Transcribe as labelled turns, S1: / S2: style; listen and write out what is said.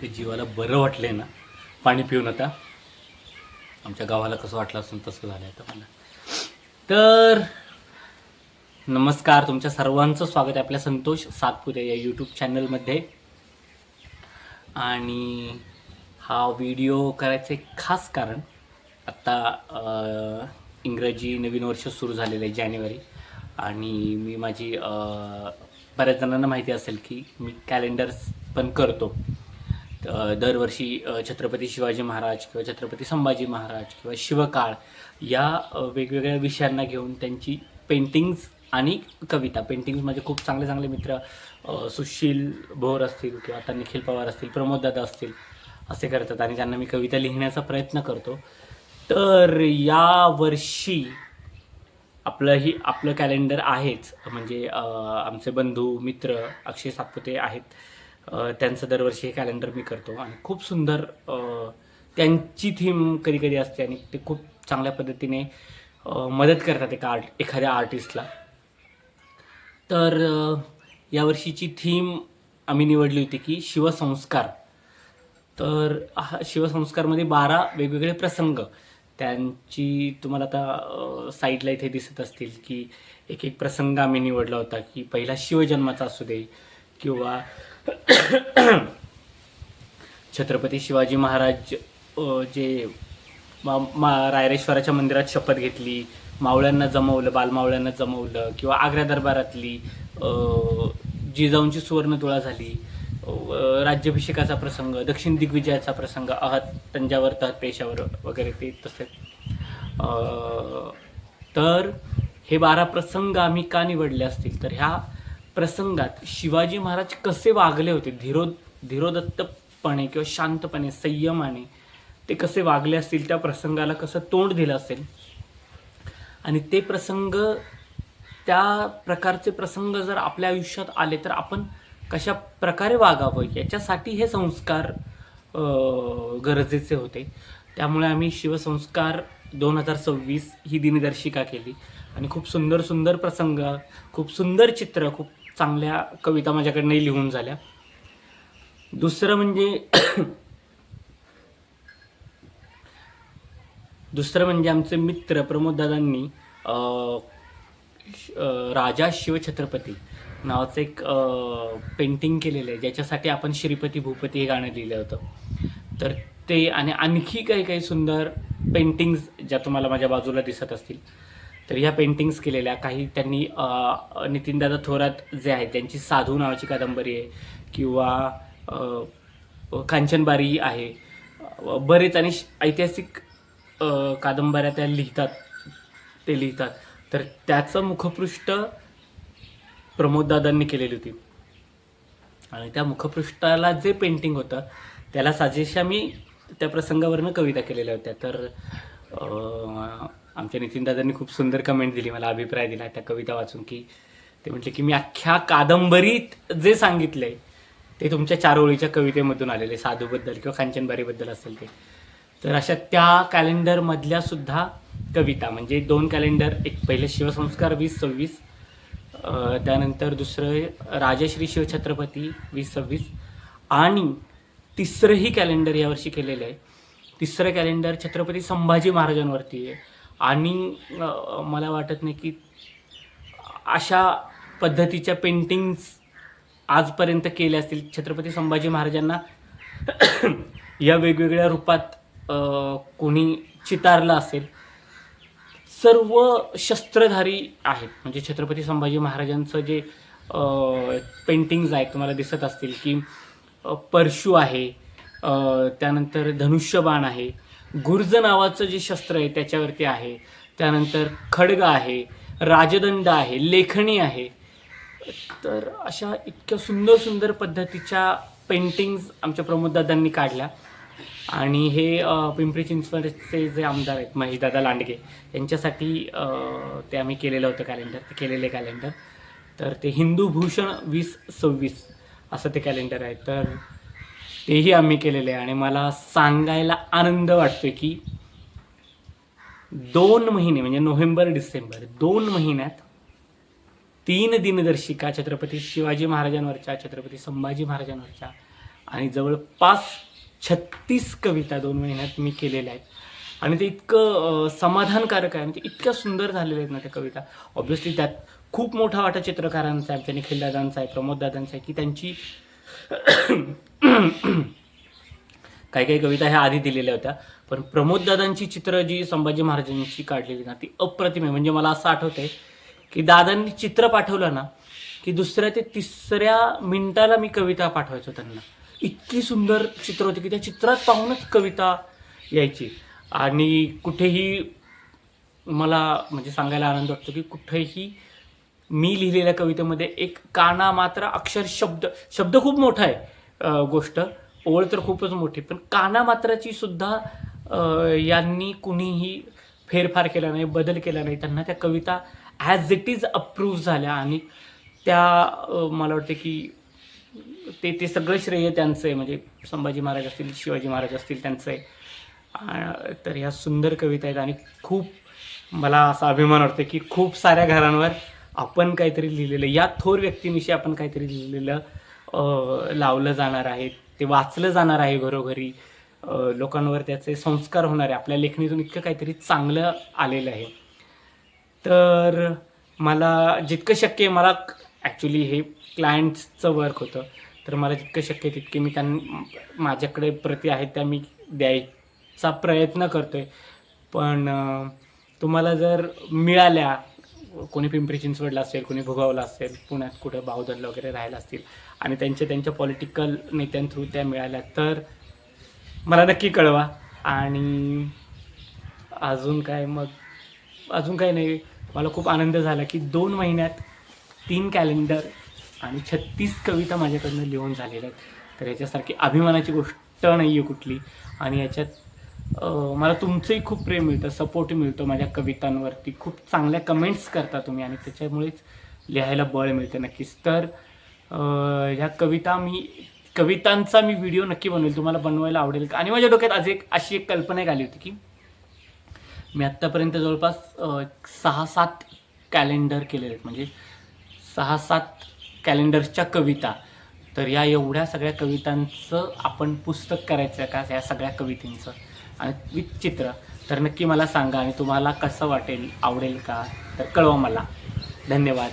S1: ते जीवाला बरं वाटलंय ना? पाणी पिऊन आता. आमच्या गावाला कसं वाटलं असेल तसं झालं आता मला. तर नमस्कार. तुमच्या सर्वांचं स्वागत आहे आपल्या संतोष सातपुते या यूट्यूब चॅनलमध्ये आणि हा व्हिडिओ करायचं एक खास कारण आत्ता इंग्रजी नवीन वर्ष सुरू झालेलं आहे जानेवारी. आणि मी माझी बऱ्याच जणांना माहिती असेल की मी कॅलेंडर्स पण करतो. दरवर्षी छत्रपती शिवाजी महाराज किंवा छत्रपती संभाजी महाराज किंवा शिवकाळ या वेगवेगळ्या विषयांना घेऊन त्यांची पेंटिंग्स आणि कविता. पेंटिंग्स माझे खूप चांगले चांगले मित्र सुशील भोर असतील किंवा आता निखिल पवार असतील प्रमोद दादा असतील असे करतात आणि त्यांना मी कविता लिहिण्याचा प्रयत्न करतो. तर या वर्षी आपलं ही आपलं कॅलेंडर आहेच. म्हणजे आमचे बंधू मित्र अक्षय सातपुते आहेत. त्यांचं दरवर्षी हे कॅलेंडर मी करतो. आणि खूप सुंदर त्यांची थीम कधी कधी असते आणि ते खूप चांगल्या पद्धतीने मदत करतात एका आर्ट एखाद्या आर्टिस्टला तर यावर्षीची थीम आम्ही निवडली होती की शिवसंस्कार. तर हा शिवसंस्कारमध्ये बारा वेगवेगळे प्रसंग. त्यांची तुम्हाला आता साईडला इथे दिसत असतील की एक एक प्रसंग आम्ही निवडला होता की पहिला शिवजन्माचा असू दे किंवा छत्रपती शिवाजी महाराज जे मा मा रायरेश्वराच्या मंदिरात शपथ घेतली मावळ्यांना जमवलं बालमावळ्यांना जमवलं किंवा आग्रा दरबारातली जिजाऊंची सुवर्णतुळा झाली राज्याभिषेकाचा प्रसंग दक्षिण दिग्विजयाचा प्रसंग अहत तंजावर तहत पेशावर वगैरे ते तसे. तर हे बारा प्रसंग आम्ही का निवडले असतील? तर ह्या प्रसंगात शिवाजी महाराज कसे वागले होते? धीरो धीरोदत्तपणे किंवा शांतपणे संयमाने ते कसे वागले असतील? त्या प्रसंगाला कसं तोंड दिलं असेल? आणि ते प्रसंग त्या प्रकारचे प्रसंग जर आपल्या आयुष्यात आले तर आपण कशा प्रकारे वागावं? याच्यासाठी हे संस्कार गरजेचे होते. त्यामुळे आम्ही शिवसंस्कार दोन हजार सव्वीस ही दिनदर्शिका केली. आणि खूप सुंदर सुंदर प्रसंग खूप सुंदर चित्र खूप चांगल्या कविता माझ्याकडनंही लिहून झाल्या. दुसरं म्हणजे दुसरं म्हणजे आमचे मित्र प्रमोददादांनी राजा शिवछत्रपती नावाचं एक पेंटिंग केलेलं आहे ज्याच्यासाठी आपण श्रीपती भूपती हे गाणं लिहिलं होतं. तर ते आणि आणखी काही काही सुंदर पेंटिंग्स ज्या तुम्हाला माझ्या बाजूला दिसत असतील. तर ह्या पेंटिंग्स केलेल्या काही त्यांनी नितीनदादा थोरात जे आहेत त्यांची साधू नावाची कादंबरी आहे किंवा कांचनबारी आहे. बरेच आणि श- ऐतिहासिक कादंबऱ्या त्या लिहितात ते लिहितात. तर त्याचं मुखपृष्ठ प्रमोददादांनी केलेली होती. आणि त्या मुखपृष्ठाला जे पेंटिंग होतं त्याला साजेशा मी त्या प्रसंगावरनं कविता केलेल्या होत्या. तर आमच्या नितीनदादांनी खूप सुंदर कमेंट दिली मला अभिप्राय दिला त्या कविता वाचून की. ते म्हटले की मी अख्ख्या कादंबरीत जे सांगितलंय ते तुमच्या चारोळीच्या कवितेमधून आलेले साधूबद्दल किंवा कांचनबारीबद्दल असेल ते. तर अशा त्या कॅलेंडरमधल्या सुद्धा कविता म्हणजे दोन कॅलेंडर एक पहिले शिवसंस्कार वीस सव्वीस त्यानंतर दुसरं राजश्री शिवछत्रपती वीस सव्वीस आणि तिसरंही कॅलेंडर यावर्षी केलेलं आहे. तिसरं कॅलेंडर छत्रपती संभाजी महाराजांवरती आहे. आणि मला वाटत नाही की अशा पद्धतीच्या पेंटिंग्स आजपर्यंत केल्या असतील. छत्रपती संभाजी महाराजांना या वेगवेगळ्या रूपात कोणी चितारलं असेल. सर्व शस्त्रधारी आहेत. म्हणजे छत्रपती संभाजी महाराजांचं जे पेंटिंग्ज आहेत तुम्हाला दिसत असतील की परशु परशू आहे त्यानंतर धनुष्यबाण आहे गुर्ज नावाचं जे शस्त्र आहे त्याच्यावरती आहे. त्यानंतर खडग आहे राजदंड आहे लेखणी आहे. तर अशा इतक्या सुंदर सुंदर पद्धतीच्या पेंटिंग्ज आमच्या प्रमोददादांनी काढल्या. आणि हे पिंपरी चिंचवडचे जे आमदार आहेत महेशदादा लांडगे यांच्यासाठी ते आम्ही केलेलं होतं कॅलेंडर ते केलेले कॅलेंडर तर ते हिंदू भूषण वीस सव्वीस असं ते कॅलेंडर आहे. तर तेही आम्ही केलेलं आहे. आणि मला सांगायला आनंद वाटतोय की दोन महिने म्हणजे नोव्हेंबर डिसेंबर दोन महिन्यात तीन दिनदर्शिका छत्रपती शिवाजी महाराजांवरच्या छत्रपती संभाजी महाराजांवरच्या आणि जवळपास छत्तीस कविता दोन महिन्यात मी केलेल्या आहेत. आणि ते इतकं समाधानकारक आहे. आणि ते इतक्या सुंदर झालेल्या आहेत ना त्या कविता. ऑब्व्हियसली त्यात खूप मोठा वाटा चित्रकारांचा आहे आमच्या निखिलदादांचा आहे प्रमोददादांचा आहे की त्यांची काही काही कविता ह्या आधी दिलेल्या होत्या. पण प्रमोद दादांची चित्र जी संभाजी महाराजांची काढलेली ना ती अप्रतिम आहे. म्हणजे मला असं आठवतंय की दादांनी चित्र पाठवलं ना की दुसऱ्या ते तिसऱ्या मिनिटाला मी कविता पाठवायचो त्यांना. इतकी सुंदर चित्र होती की त्या चित्रात पाहूनच कविता यायची. आणि कुठेही मला म्हणजे सांगायला आनंद वाटतो की कुठेही मी लिहिलेल्या कवितेमध्ये एक काना मात्रा अक्षर शब्द शब्द खूप मोठा आहे गोष्ट. ओळ तर खूपच मोठी पण काना मात्राची सुद्धा यांनी कुणीही फेरफार केला नाही बदल केला नाही. त्यांना त्या कविता ॲज इट इज अप्रूव्ह झाल्या आणि त्या मला वाटते की ते ते सगळं श्रेय त्यांचं आहे. म्हणजे संभाजी महाराज असतील शिवाजी महाराज असतील त्यांचं आहे. तर ह्या सुंदर कविता आहेत आणि खूप मला असा अभिमान वाटतो की खूप साऱ्या घरांवर आपण काहीतरी लिहिलेलं या थोर व्यक्तींविषयी आपण काहीतरी लिहिलेलं लावलं जाणार आहे ते वाचलं जाणार आहे घरोघरी. लोकांवर त्याचे संस्कार होणार आहे. आपल्या लेखणीतून इतकं काहीतरी चांगलं आलेलं आहे. तर मला जितकं शक्य आहे मला ॲक्च्युली हे क्लायंट्सचं वर्क होतं. तर मला जितकं शक्य आहे तितके मी त्यांना माझ्याकडे प्रती आहेत त्या मी द्यायचा प्रयत्न करतो आहे पण तुम्हाला जर मिळाल्या कोणी पिंपरी चिंचवडला असेल कोणी भुगावला असेल पुण्यात कुठं बाहुदरला वगैरे राहिला असतील आणि त्यांच्या त्यांच्या पॉलिटिकल नेत्यांथ्रू त्या मिळाल्या तर मला नक्की कळवा. आणि अजून काय मग अजून काय नाही. मला खूप आनंद झाला की दोन महिन्यात तीन कॅलेंडर आणि छत्तीस कविता माझ्याकडनं लिहून झालेल्या आहेत. तर याच्यासारखी अभिमानाची गोष्ट नाही आहे कुठली. आणि याच्यात मला तुमचंही खूप प्रेम मिळतं सपोर्ट मिळतो माझ्या कवितांवरती. खूप चांगल्या कमेंट्स करता तुम्ही आणि त्याच्यामुळेच लिहायला बळ मिळतं नक्कीच. तर ह्या कविता मी कवितांचा मी व्हिडिओ नक्की बनवेल. तुम्हाला बनवायला आवडेल का? आणि माझ्या डोक्यात आज एक अशी एक कल्पना एक आली होती की मी आत्तापर्यंत जवळपास सहा सात कॅलेंडर केलेले आहेत. म्हणजे सहा सात कॅलेंडर्सच्या कविता. तर या एवढ्या सगळ्या कवितांचं आपण पुस्तक करायचं का? या सगळ्या कवितेंचं. आणि विथ चित्र तर नक्की मला सांगा आणि तुम्हाला कसं वाटेल आवडेल का? तर कळवा मला. धन्यवाद.